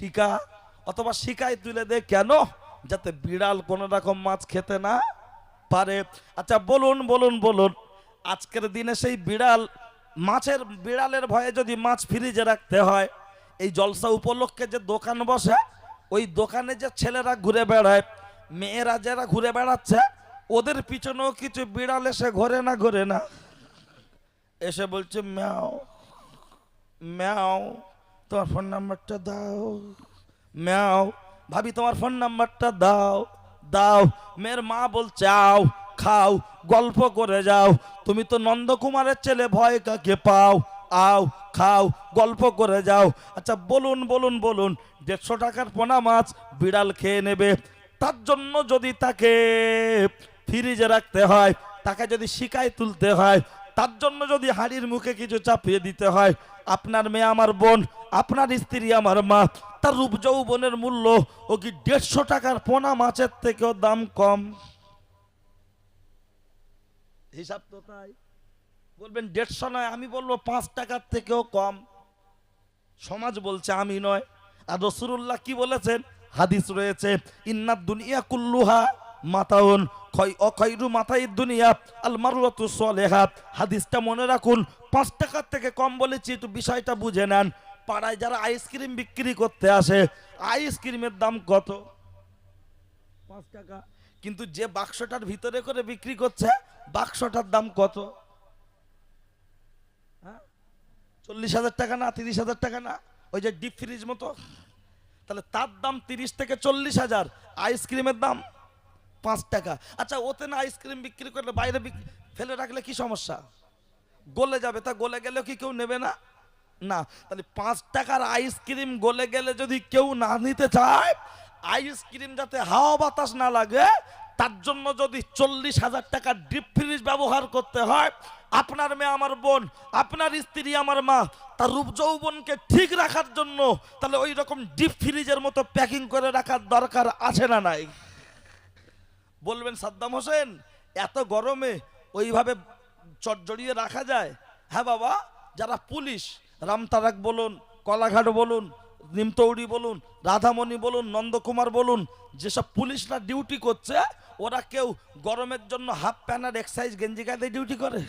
শিকা, অথবা শিকায় তুলে দে। কেন? যাতে বিড়াল কোনো রকম মাছ খেতে না পারে। আচ্ছা বলুন বলুন বলুন। আজকের দিনে সেই বিড়াল, মাছের, বিড়ালের ভয়ে যদি মাছ ফ্রিজে রাখতে হয়, এই জলসা উপলক্ষে যে দোকান বসে, ওই দোকানে যে ছেলেরা ঘুরে বেড়ায়, মেয়েরা যারা ঘুরে বেড়াচ্ছে, ওদের পিছনেও কিছু বিড়াল এসে ঘোরে না ঘোরে না। এসে বলছে, ম্যাও ম্যাও তোমার ফোন নাম্বারটা দাও। ম্যাও, ভাবি তোমার ফোন নাম্বারটা দাও। দাও, মেয়ের মা বলছে, আও, খাও, গল্প করে যাও। তুমি তো নন্দকুমারের ছেলে, ভয় কাকে পাও? আও, খাও, গল্প করে যাও। আচ্ছা বলুন বলুন বলুন, দেড়শো টাকার পোনা মাছ বিড়াল খেয়ে নেবে। তার জন্য যদি তাকে ফ্রিজে রাখতে হয়, তাকে যদি শিকায় তুলতে হয় তার জন্য যদি হাড়ির মুখে কিছু চাপিয়ে দিতে হয়, আপনার মেয়ে আমার বোন, আপনার স্ত্রী আমার মা, তার রূপ যৌবনের মূল্য, ও কি দেড়শো টাকার পোনা মাছের থেকেও দাম কম? হিসাব তো তাই। বলবেন, দেড়শো নয়, আমি বলব পাঁচ টাকার থেকেও কম। সমাজ বলছে আমি নয়। আর রসুল্লাহ কি বলেছেন? হাদিস রয়েছে, ইন্নাদ দুনিয়া কুল্লুহা। মাতাউন, খয় অখয়রু মাথাই দুনিয়া, আল মারুয়াতু সলেহাত হাদিসটা মনে রাখুন, পাঁচ টাকার থেকে কম বলেছি, একটু বিষয়টা বুঝে নেন। পাড়ায় যারা আইসক্রিম বিক্রি করতে আসে, আইসক্রিমের দাম কত? পাঁচ টাকা। কিন্তু যে বাক্সটার ভিতরে করে বিক্রি করছে, বাক্সটার দাম কত? হ্যাঁ? চল্লিশ হাজার টাকা না, তিরিশ হাজার টাকা না? ওই যে ডিপ ফ্রিজ মতো? তাহলে তার দাম তিরিশ থেকে চল্লিশ হাজার, আইসক্রিমের দাম পাঁচ টাকা। আচ্ছা ওতে না আইসক্রিম বিক্রি করলে বাইরে ফেলে রাখলে কি সমস্যা? গলে যাবে, তা গলে গেলেও কি কেউ নেবে না? না, তাহলে পাঁচ টাকার আইসক্রিম গলে গেলে যদি কেউ না নিতে চায় আইসক্রিম যাতে হাওয়া বাতাস না লাগে, তার জন্য যদি চল্লিশ হাজার টাকা ডিপ ফ্রিজ ব্যবহার করতে হয়, আপনার মেয়ে আমার বোন, আপনার স্ত্রী আমার মা, তার রূপ যৌবনকে ঠিক রাখার জন্য, তাহলে ওই রকম ডিপ ফ্রিজের মতো প্যাকিং করে রাখার দরকার আছে না নাই? বলবেন, সাদ্দাম হোসেন, এত গরমে ওইভাবে চটজড়িয়ে রাখা যায়? হ্যাঁ বাবা, যারা পুলিশ রামতারাক বলুন, কলাঘাট বলুন, নিমতৌড়ি বলুন, রাধামণি বলুন, নন্দকুমার বলুন, যেসব পুলিশরা ডিউটি করছে, ওরা কেউ গরমের জন্য হাফ প্যান্ট আর এক্সাইজ গেঞ্জি গায়ে ডিউটি করে?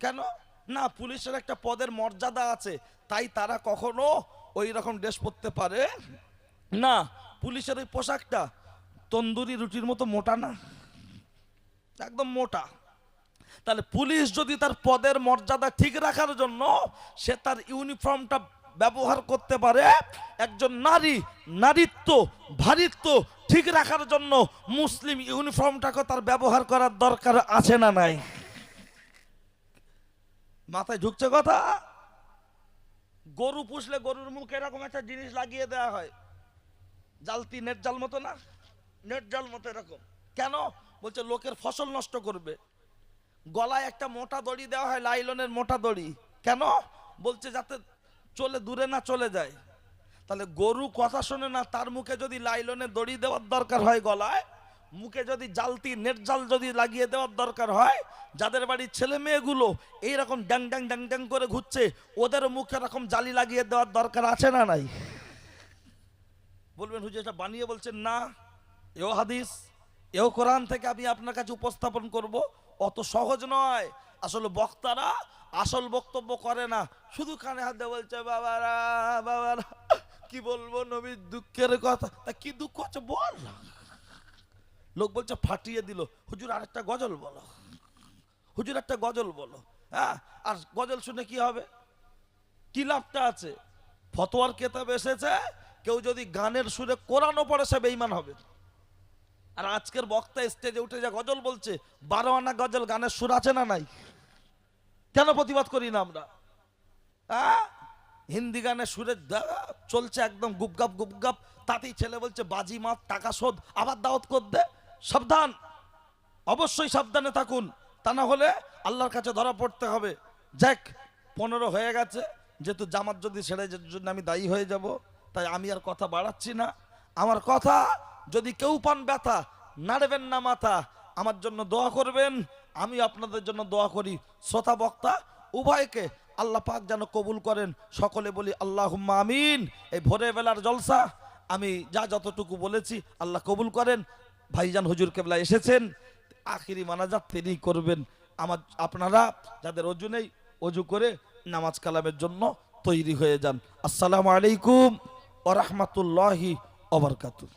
কেন? না, পুলিশের একটা পদের মর্যাদা আছে, তাই তারা কখনো ওই রকম ড্রেস পরতে পারে। না, পুলিশের ওই পোশাকটা তন্দুরি রুটির মতো মোটা না? একদম মোটা। তাহলে পুলিশ যদি তার পদের মর্যাদা ঠিক রাখার জন্য সে তার ইউনিফর্মটা ব্যবহার করতে পারে, একজন নারী নারীত্ব, ভারিত্ব ঠিক রাখার জন্য মুসলিম ইউনিফর্মটাকে তার ব্যবহার করার দরকার আছে না নাই? মাথায় ঢুকছে কথা? গরু পুষলে গরুর মুখে এরকম একটা জিনিস লাগিয়ে দেওয়া হয়। জালতি নেট জাল মতো না? নেট জাল মতো এরকম। কেন? বলছে, লোকের ফসল নষ্ট করবে। গলায় একটা মোটা দড়ি দেওয়া হয়, লাইলনের মোটা দড়ি। কেন? বলছে, যাতে চলে, দূরে না চলে যায়। তাহলে গরু কথা শোনে না, তার মুখে যদি লাইলনের দড়ি দেওয়ার দরকার হয় গলায়, মুখে যদি জালতি নেট জাল যদি লাগিয়ে দেওয়ার দরকার হয়, যাদের বাড়ির ছেলে মেয়েগুলো এইরকম ড্যাং ড্যাং ড্যাং ড্যাং করে ঘুরছে, ওদের মুখে এরকম জালি লাগিয়ে দেওয়ার দরকার আছে না নাই? বলবেন, হুজুর, এটা বানিয়ে বলছেন না। এও হাদিস, এও কোরআন থেকে আমি আপনার কাছে উপস্থাপন করব। অত সহজ নয়। আসলে বক্তারা আসল বক্তব্য করে না। শুধু কানে হাত দিয়ে বলছে, বাবারা বাবারা, কি বলব নবীর দুঃখের কথা? তা কি দুঃখ আছে বল। লোক বলছে, ফাটিয়ে দিল। হুজুর, আরেকটা গজল বলো। হুজুর, একটা গজল বলো। হ্যাঁ? আর গজল শুনে কি হবে? কি লাভটা আছে? ফতোয়ার কেতাব এসেছে, কেউ যদি গানের সুরে কোরআনও পড়ে, সে বেইমান হবে। আর আজকের বক্তা স্টেজে উঠে যা গজল বলছে, বারো আনা গজল, গানের সুর আছে না নাই? কেন প্রতিবাদ করি না আমরা? হিন্দি গানের সুরে চলছে একদম গুপগাপ গুপগাপ তাতেই ছেলে বলছে, বাজি মাত টাকা শোধ, আবার দাওয়াত করতে সাবধান। অবশ্যই সাবধানে থাকুন। তা না হলে আল্লাহর কাছে ধরা পড়তে হবে। যাক, পনেরো হয়ে গেছে। যেহেতু জামাত যদি ছেড়ে জন্য আমি দায়ী হয়ে যাব, তাই আমি আর কথা বাড়াচ্ছি না। আমার কথা যদি কেউ পান ব্যথা, নাড়বেন না মাথা, আমার জন্য দোয়া করবেন, আমি আপনাদের জন্য দোয়া করি। শ্রোতা, বক্তা, উভয়কে আল্লাহ পাক যেন কবুল করেন। সকলে বলি আল্লাহ আমিন। এই ভোরে বেলার জলসা, আমি যা যতটুকু বলেছি আল্লাহ কবুল করেন। ভাইজান হুজুর কেবলা এসেছেন, আখিরি মানাজাত তিনি করবেন। আমার, আপনারা যাদের অজু নেই, অজু করে নামাজ কালামের জন্য তৈরি হয়ে যান। আসসালামু আলাইকুম ওরহমতুল্লাহি ওবরকাতুহ